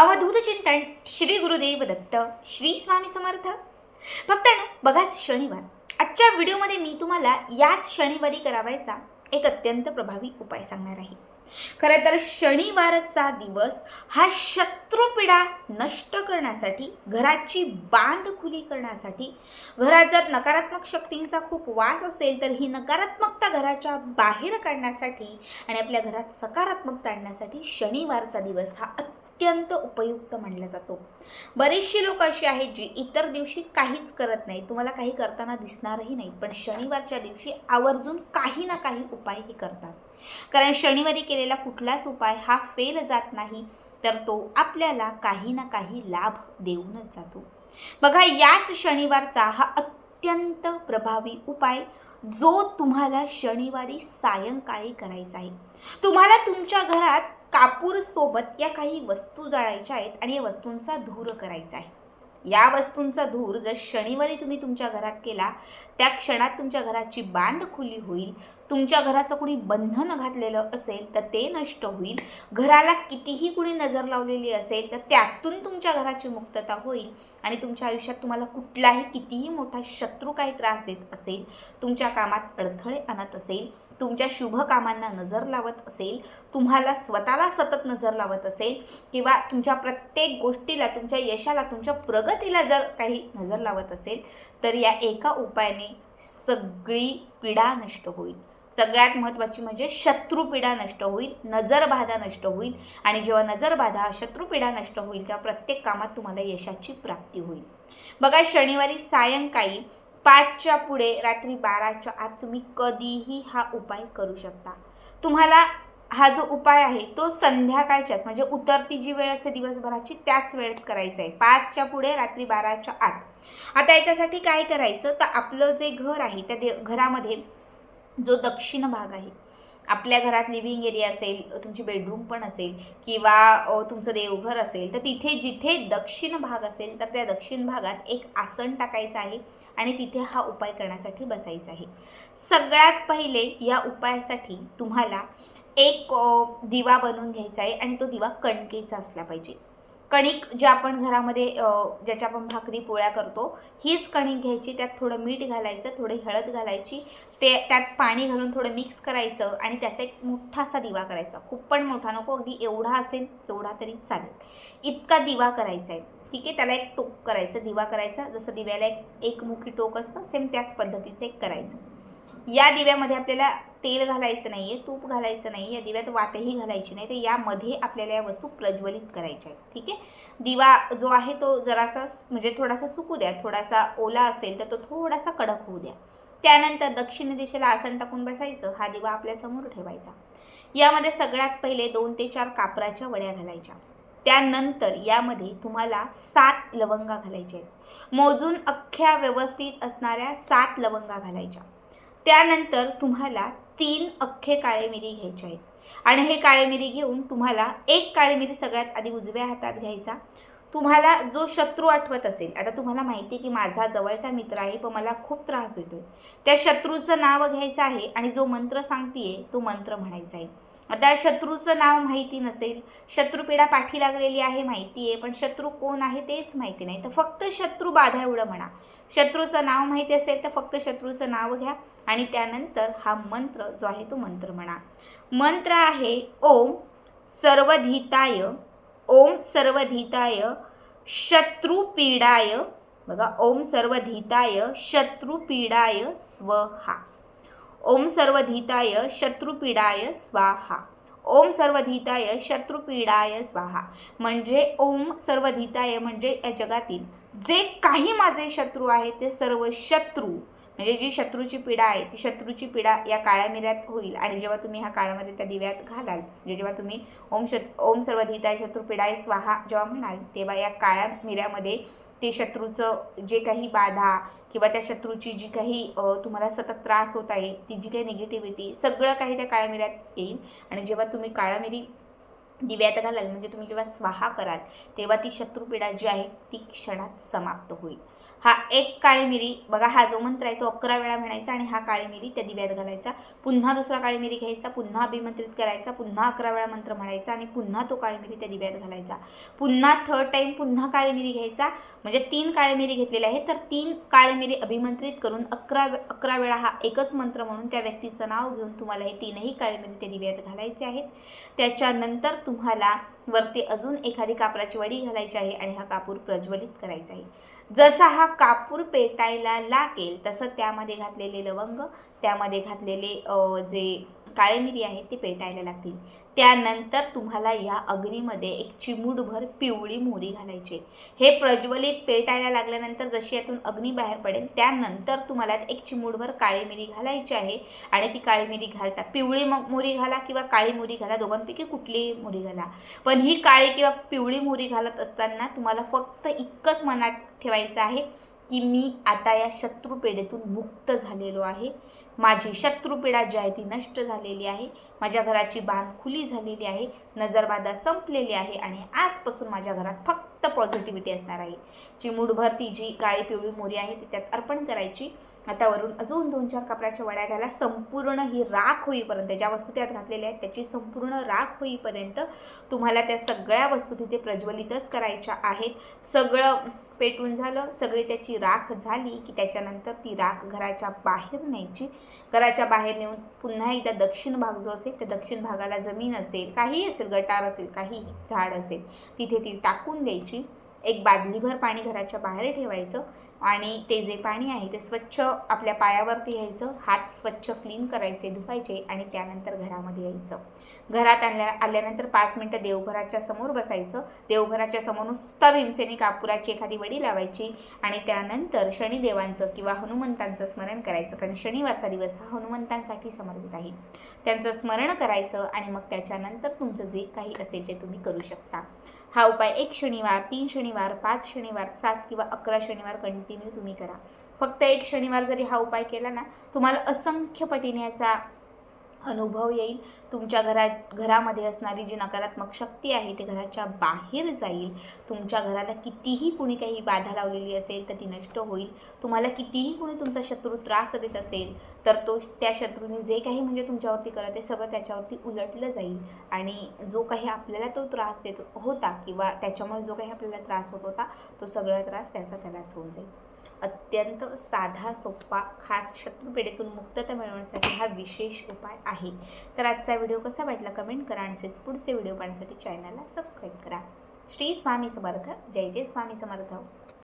अवधूत चिंतन श्री गुरुदेव दत्त श्री स्वामी समर्थ. भक्तांनो बघाच शनिवार. आजच्या व्हिडिओमध्ये मी तुम्हाला याच शनिवारी करावायचा एक अत्यंत प्रभावी उपाय सांगणार आहे. खरं तर शनिवारचा दिवस हा शत्रुपीडा नष्ट करण्यासाठी घराची बांध खुली करण्यासाठी घरात जर नकारात्मक शक्तींचा खूप वास असेल तर ही नकारात्मकता घराच्या बाहेर काढण्यासाठी आणि आपल्या घरात सकारात्मकता आणण्यासाठी शनिवारचा दिवस हा अत्यंत उपयुक्त मानला जातो. बरेचशी लोक अशी आहेत जी इतर दिवशी काहीच करत नाही तुम्हाला काही करताना दिसणारही नाही पण शनिवारच्या दिवशी आवर्जून काही ना काही उपाय हे करतात. कारण शनिवारी केलेला कुठलाच उपाय हा फेल जात नाही तर तो आपल्याला काही ना काही लाभ देऊनच जातो. बघा याच शनिवारचा हा अत्यंत प्रभावी उपाय जो तुम्हाला शनिवारी सायंकाळी करायचा आहे. तुम्हाला तुमच्या घरात कापूर सोबत या काही वस्तू जाळायच्या आहेत आणि या वस्तूंचा धूर करायचा आहे. या वस्तूंचा धूर जर शनिवारी तुम्ही तुमच्या घरात केला त्या क्षणात तुमच्या घराची बांध खुली होईल. तुमच्या घराचं कुणी बंधन घातलेलं असेल तर ते नष्ट होईल. घराला कितीही कुणी नजर लावलेली असेल तर त्यातून तुमच्या घराची मुक्तता होईल. आणि तुमच्या आयुष्यात तुम्हाला कुठलाही कितीही मोठा शत्रू काही त्रास देत असेल तुमच्या कामात अडथळे आणत असेल तुमच्या शुभ कामांना नजर लावत असेल तुम्हाला स्वतःला सतत नजर लावत असेल किंवा तुमच्या प्रत्येक गोष्टीला तुमच्या यशाला तुमच्या प्रगतीला जर काही नजर लावत असेल तर या एका उपायाने सगळी पीडा नष्ट होईल. सगळ्यात महत्त्वाची म्हणजे शत्रुपीडा नष्ट होईल नजरबाधा नष्ट होईल आणि जेव्हा नजरबाधा शत्रुपीडा नष्ट होईल तेव्हा प्रत्येक कामात तुम्हाला यशाची प्राप्ती होईल. बघा शनिवारी सायंकाळी पाचच्या पुढे रात्री बाराच्या आत तुम्ही कधीही हा उपाय करू शकता. तुम्हाला हा जो उपाय आहे तो संध्याकाळच्याच म्हणजे उतरती जी वेळ असते दिवसभराची त्याच वेळेत करायचा आहे. पाचच्या पुढे रात्री बाराच्या आत. आता याच्यासाठी काय करायचं? तर आपलं जे घर आहे त्या दे घरामध्ये जो दक्षिण भाग आहे. आपल्या घरात लिव्हिंग एरिया असेल तुमची बेडरूम पण असेल किंवा तुमचं देवघर असेल तर तिथे जिथे दक्षिण भाग असेल तर त्या दक्षिण भागात एक आसन टाकायचं आहे आणि तिथे हा उपाय करण्यासाठी बसायचा आहे. सगळ्यात पहिले या उपायासाठी तुम्हाला एक दिवा बनवून घ्यायचा आहे आणि तो दिवा कणकेचा असला पाहिजे. कणिक जे आपण घरामध्ये ज्याच्या आपण भाकरी पोळ्या करतो हीच कणिक घ्यायची. त्यात थोडं मीठ घालायचं थोडी हळद घालायची. ते त्यात पाणी घालून थोडं मिक्स करायचं आणि त्याचा एक मोठासा दिवा करायचा. खूप पण मोठा नको अगदी एवढा असेल तेवढा तरी चालेल. इतका दिवा करायचा आहे. ठीक आहे? त्याला एक टोक करायचं दिवा करायचा. जसं दिव्याला एक एक मुखी टोक असतं सेम त्याच पद्धतीचं एक करायचं. या दिव्यामध्ये आपल्याला तेल घालायचं नाही आहे तूप घालायचं नाही या दिव्यात वातही घालायची नाही तर यामध्ये आपल्याला या वस्तू प्रज्वलित करायच्या आहेत ठीक आहे? दिवा जो आहे तो जरासा म्हणजे थोडासा सुकू द्या थोडासा ओला असेल तर तो थोडासा कडक होऊ द्या. त्यानंतर दक्षिण दिशेला आसन टाकून बसायचं हा दिवा आपल्यासमोर ठेवायचा. यामध्ये सगळ्यात पहिले दोन ते चार कापराच्या वड्या घालायच्या. त्यानंतर यामध्ये तुम्हाला सात लवंगा घालायच्या आहेत. मोजून अख्ख्या व्यवस्थित असणाऱ्या सात लवंगा घालायच्या. त्यानंतर तुम्हाला तीन अख्खे काळे मिरी घ्यायचे आहेत. आणि हे काळे मिरी घेऊन तुम्हाला एक काळी मिरी सगळ्यात आधी उजव्या हातात घ्यायचा. तुम्हाला जो शत्रू आठवत असेल आता तुम्हाला माहिती आहे की माझा जवळचा मित्र आहे पण मला खूप त्रास देतोय त्या शत्रूचं नाव घ्यायचं आहे आणि जो मंत्र सांगतीये तो मंत्र म्हणायचा आहे. आता शत्रूचं नाव माहिती नसेल शत्रुपीडा पाठी लागलेली आहे माहिती आहे पण शत्रू कोण आहे तेच माहिती नाही. तर फक्त शत्रू बाधा एवढं म्हणा. शत्रूचं नाव माहिती असेल तर फक्त शत्रूचं नाव घ्या आणि त्यानंतर हा मंत्र जो आहे तो मंत्र म्हणा. मंत्र आहे ओम सर्वधीताय ओम सर्वधीताय शत्रुपीडाय बघा ओम सर्वधीताय शत्रुपीडाय स्वहा ओम सर्वधीताय शत्रुपीडाय स्वाहा. ओम सर्वधीताय शत्रुपीडाय स्वाहा. म्हणजे ओम सर्वधीताय म्हणजे या जगातील जे काही माझे शत्रू आहेत ते सर्व शत्रू. म्हणजे जी शत्रूची पीडा आहे ती शत्रूची पीडा या काळ्या मिऱ्यात होईल. आणि जेव्हा तुम्ही ह्या काळामध्ये त्या दिव्यात घालाल म्हणजे जेव्हा तुम्ही ओम शत ओम सर्वधीताय शत्रुपीडाय स्वाहा जेव्हा म्हणाल तेव्हा या काळ्या मिऱ्यामध्ये ते शत्रूचं जे काही बाधा किंवा त्या शत्रूची जी काही तुम्हाला सतत त्रास होत आहे ती जी काही निगेटिव्हिटी सगळं काही त्या काळ्या मिऱ्यात येईल. आणि जेव्हा तुम्ही काळ्या मिरी दिव्यात घालाल म्हणजे तुम्ही जेव्हा स्वाहा कराल तेव्हा ती शत्रुपीडा जी आहे ती क्षणात समाप्त होईल. हा एक काळी मिरी. बघा हा जो मंत्र आहे तो अकरा वेळा म्हणायचा आणि हा काळी मिरी त्या दिव्यात घालायचा. पुन्हा दुसरा काळी मिरी घ्यायचा पुन्हा अभिमंत्रित करायचा पुन्हा अकरा वेळा मंत्र म्हणायचा आणि पुन्हा तो काळी मिरी त्या दिव्यात घालायचा. पुन्हा थर्ड टाईम पुन्हा काळी मिरी घ्यायचा. म्हणजे तीन काळी मिरी घेतलेले आहे तर तीन काळी मिरी अभिमंत्रित करून अकरा वे- अकरा वेळा हा एकच मंत्र म्हणून त्या व्यक्तीचं नाव घेऊन तुम्हाला हे तीनही काळी मिरी त्या दिव्यात घालायचे आहेत. त्याच्यानंतर तुम्हाला वरती अजून एखादी कापराची वडी घालायची आहे आणि हा कापूर प्रज्वलित करायचा आहे. जसा हा कापूर पेटायला लागेल तसं त्यामध्ये घातलेले लवंग त्यामध्ये घातलेले जे काळे मिरी आहेत ते पेटायला लागतील. त्यानंतर तुम्हाला या अग्नीमध्ये एक चिमूटभर पिवळी मोरी घालायची हे प्रज्वलित पेटायला लागल्यानंतर जशी यातून अग्नी बाहेर पडेल त्यानंतर तुम्हाला एक चिमूटभर काळी मिरी घालायची आहे. आणि ती काळी मिरी घालता पिवळी म- मोरी घाला किंवा काळी मोहरी घाला दोघांपैकी कुठलीही मोहरी घाला. पण ही काळी किंवा पिवळी मोरी घालत असताना तुम्हाला फक्त इतकंच मनात ठेवायचं आहे की मी आता या शत्रुपेढेतून मुक्त झालेलो आहे. माझी शत्रुपीडा जी आहे ती नष्ट झालेली आहे. माझ्या घराची बांध खुली झालेली आहे. नजरबाधा संपलेली आहे आणि आजपासून माझ्या घरात फक्त पॉझिटिव्हिटी असणार आहे. चिमूडभर ती जी काळी पिवळी मोरी आहे ती त्यात अर्पण करायची. हातावरून अजून दोन चार कपड्याच्या वड्या घ्यायला संपूर्ण ही राख होईपर्यंत ज्या वस्तू त्यात घातलेल्या आहेत त्याची संपूर्ण राख होईपर्यंत तुम्हाला त्या सगळ्या वस्तू तिथे प्रज्वलितच करायच्या आहेत. सगळं पेटून झालं सगळी त्याची राख झाली की त्याच्यानंतर ती राख घराच्या बाहेर न्यायची. घराच्या बाहेर नेऊन पुन्हा एकदा दक्षिण भाग जो असेल त्या दक्षिण भागाला जमीन असेल काहीही असेल गटार असेल काहीही झाड असेल तिथे ती टाकून द्यायची. एक बादलीभर पाणी घराच्या बाहेर ठेवायचं आणि ते जे पाणी आहे ते स्वच्छ आपल्या पायावरती यायचं हात स्वच्छ क्लीन करायचे धुवायचे आणि त्यानंतर घरामध्ये यायचं. घरात आणल्या आल्यानंतर पाच मिनटं देवघराच्या समोर बसायचं. देवघराच्या समोर नुसतं भीमसेनी कापुराची एखादी वडी लावायची आणि त्यानंतर शनिदेवांचं किंवा हनुमंतांचं स्मरण करायचं कारण शनिवारचा दिवस हा हनुमंतांसाठी समर्पित आहे. त्यांचं स्मरण करायचं आणि मग त्याच्यानंतर तुमचं जे काही असेल ते तुम्ही करू शकता. हा उपाय एक शनिवार तीन शनिवार पाच शनिवार सात किंवा अकरा शनिवार कंटिन्यू तुम्ही करा. फक्त एक शनिवार जरी हा उपाय केला ना तुम्हाला असंख्य पटीने याचा अनुभव येईल. तुमच्या घरात घरामध्ये असणारी जी नकारात्मक शक्ती आहे ती घराच्या बाहेर जाईल. तुमच्या घराला कितीही कुणी काही बाधा लावलेली असेल तर ती नष्ट होईल. तुम्हाला कितीही कुणी तुमचा शत्रू त्रास देत असेल तर तो त्या शत्रूने जे काही म्हणजे तुमच्यावरती करत आहे सगळं त्याच्यावरती उलटलं जाईल. आणि जो काही आपल्याला तो त्रास देत होता किंवा त्याच्यामुळे जो काही आपल्याला त्रास होत होता तो सगळा त्रास त्याचा त्यालाच होऊन जाईल. अत्यंत साधा सोपा खास शत्रुपेढेतून मुक्तता मिळवण्यासाठी हा विशेष उपाय आहे. तर आजचा व्हिडिओ कसा वाटला कमेंट करा आणि असेच पुढचे व्हिडिओ पाहण्यासाठी चॅनलला सबस्क्राईब करा. श्री स्वामी समर्थ. जय जय स्वामी समर्थ.